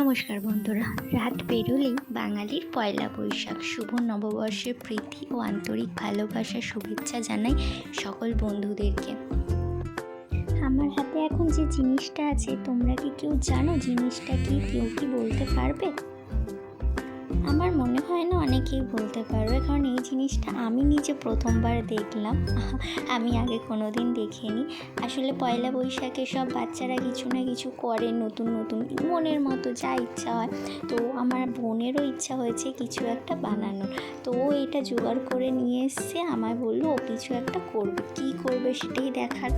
নমস্কার বন্ধুরা, রাত বেরোলেই বাঙালির পয়লা বৈশাখ। শুভ নববর্ষের প্রীতি ও আন্তরিক ভালোবাসা, শুভেচ্ছা জানাই সকল বন্ধুদেরকে। আমার হাতে এখন যে জিনিসটা আছে, তোমরা কি কেউ জানো জিনিসটা কি? কেউ কি বলতে পারবে? আমার মনে হয় অনেকেই বলতে পারবে? কারণ এই জিনিসটা আমি নিজে প্রথমবার দেখলাম। আমি আগে কোনো দিন দেখিনি। আসলে পয়লা বৈশাখে সব বাচ্চারা কিছু না কিছু করে নতুন নতুন মনের মতো যা ইচ্ছা হয়। তো আমার বোনেরও ইচ্ছা হয়েছে কিছু একটা বানানোর। তো ও এটা জোগাড় করে নিয়ে এসছে। আমায় বলল, ও কিছু একটা করবে। কী করবে সেটাই দেখার।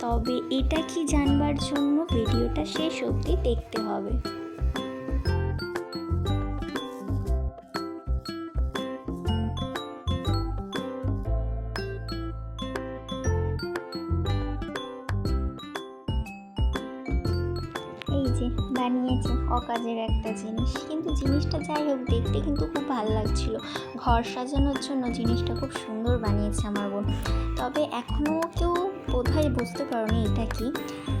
তবে এটা কি জানবার জন্য ভিডিওটা শেষ অবধি দেখতে হবে। বানিয়েছে, অকাজের একটা জিনিস। কিন্তু জিনিসটা যাই হোক, দেখতে কিন্তু খুব ভালো লাগছিল। ঘর সাজানোর জন্য জিনিসটা খুব সুন্দর বানিয়েছে আমার বোন। তবে এখনও কেউ বোধহয় বুঝতে পারোনি এটা কি।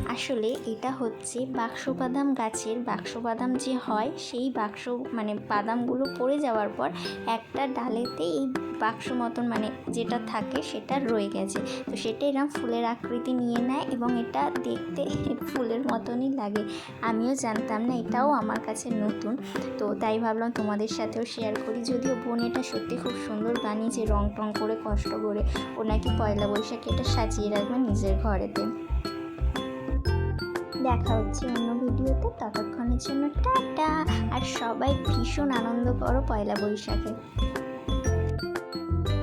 আসলে এটা হচ্ছে বাক্স বাদাম গাছের বাক্স বাদাম যে হয়, সেই বাক্স মানে বাদামগুলো পড়ে যাওয়ার পর একটা ডালেতে এই বাক্স মতন মানে যেটা থাকে সেটা রয়ে গেছে। তো সেটা এরকম ফুলের আকৃতি নিয়ে নেয় এবং এটা দেখতে ফুলের মতনই লাগে। আমিও জানতাম না, এটাও আমার কাছে নতুন। তো তাই ভাবলাম তোমাদের সাথেও শেয়ার করি। যদিও বোন এটা সত্যি খুব সুন্দর বানিয়েছে, রং টং করে, কষ্ট করে। ও নাকি পয়লা বৈশাখে এটা সাজিয়ে রাখবে নিজের ঘরেতে। দেখা হচ্ছে অন্য ভিডিওতে। ততক্ষণের জন্য টাটা। আর সবাই ভীষণ আনন্দ করো পয়লা বৈশাখে। thank you